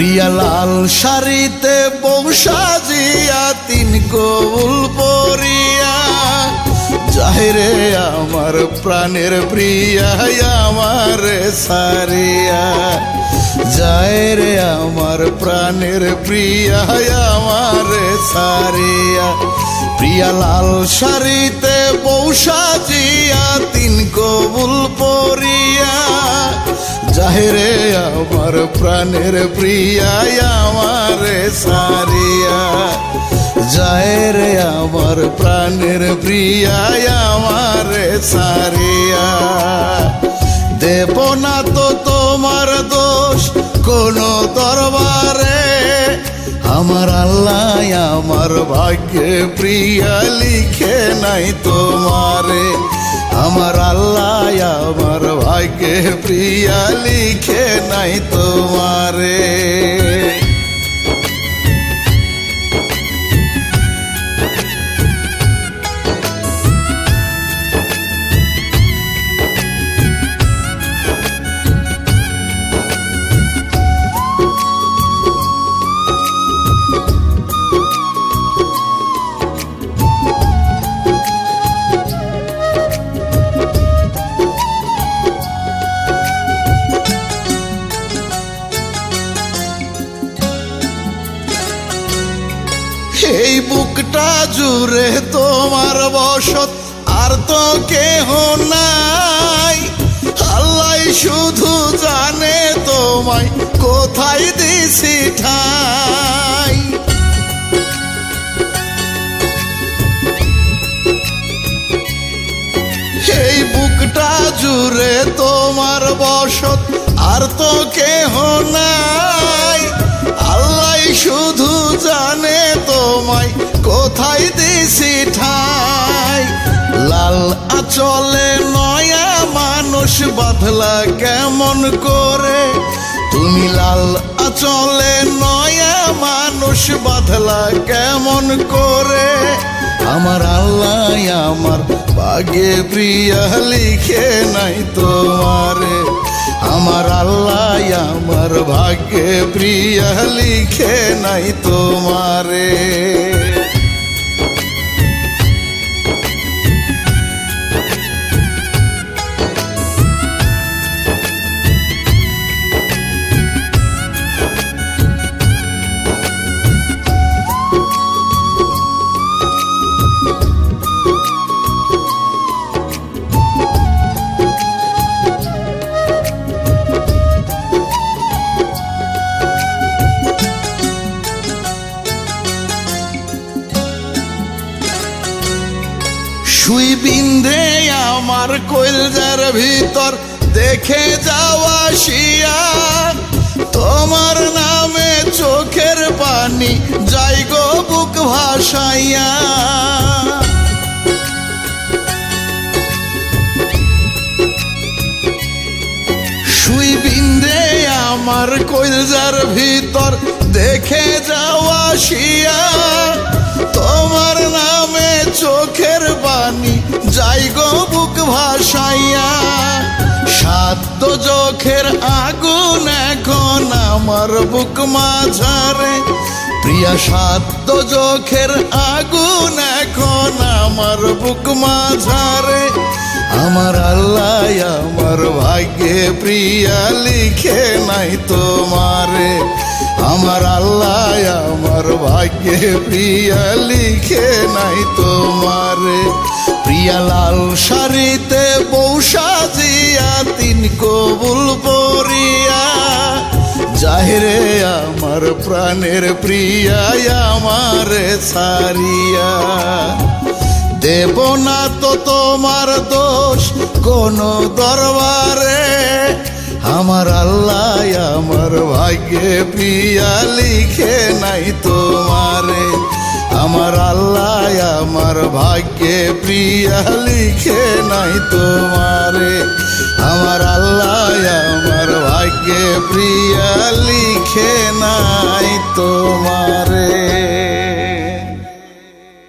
প্রিয়া লাল শাড়িতে বউ সাজিয়া তিন কবুল পরিয়া। যাহেরে আমার প্রাণের প্রিয়া, আমার সারিয়া। যায় আমার প্রাণের প্রিয়া, আমার সারিয়া। প্রিয়া লাল শাড়িতে বউ সাজিয়া তিন কবুল পরিয়া। যাহেরে আমার প্রাণের প্রিয়া আমার সারিয়া। যায় রে আমার প্রাণের প্রিয়া আমার সারিয়া। দেব না তো তোমার দোষ কোন দরবারে। আমার আল্লাহ আমার ভাগ্যে প্রিয়া লিখে নাই তোমারে। আমার আল্লাহ ভাগ্যে প্রিয়া লিখে নাই তোমারে এই বুকটা জুড়ে তোমার বসত, আর তো কেহ নাই। আল্লাহ শুধু জানে তোমায়, কোথায় দিছি ঠাই। এই বুকটা জুড়ে তোমার বসত, আর তো কেহ নাই। আল্লাহ শুধু কোথায় দিছি ঠাই? লাল আচলে নয়া মানুষ বাঁধলা কেমন করে? তুমি লাল আচলে নয়া মানুষ বাঁধলা কেমন করে? আমার আল্লাহ আমার ভাগ্যে প্রিয়া লিখে নাই তোমারে। আমার আল্লাহ আমার ভাগ্যে প্রিয়া লিখে নাই তোমারে। সুই বিন্ধে আমার কইলজার ভিতর দেখে যাওয়া শিয়া তোমার নামে চোখের পানি যাই গো বুক ভাসাইয়া। সুই বিন্দে আমার কইলজার ভিতর দেখে যাওয়া শিয়া যাই গো বুক ভাসাইয়া সাদ্য চোখের আগুন এখন আমার বুক মাঝারে। প্রিয়া সাদ্য চোখের আগুন এখন আমার বুক মাঝারে। আমার আল্লাহ, আমার ভাগ্যে প্রিয়া লিখে নাই তোমারে। আমার আল্লাহ আমার ভাগ্যে প্রিয়া লিখে নাই তোমারে। প্রিয়া লাল শাড়িতে বউ সাজিয়া তিন কবুল পরিয়া। যাহিরে আমার প্রাণের প্রিয়া আমার সারিয়া দেব না তো তোমার দোষ কোন দরবারে। আমার আল্লাহ আমার ভাগ্যে পিয়া লিখে নাই তোমারে। আমার আল্লাহ আমার ভাগ্যে প্রিয়া লিখে নাই তোমারে।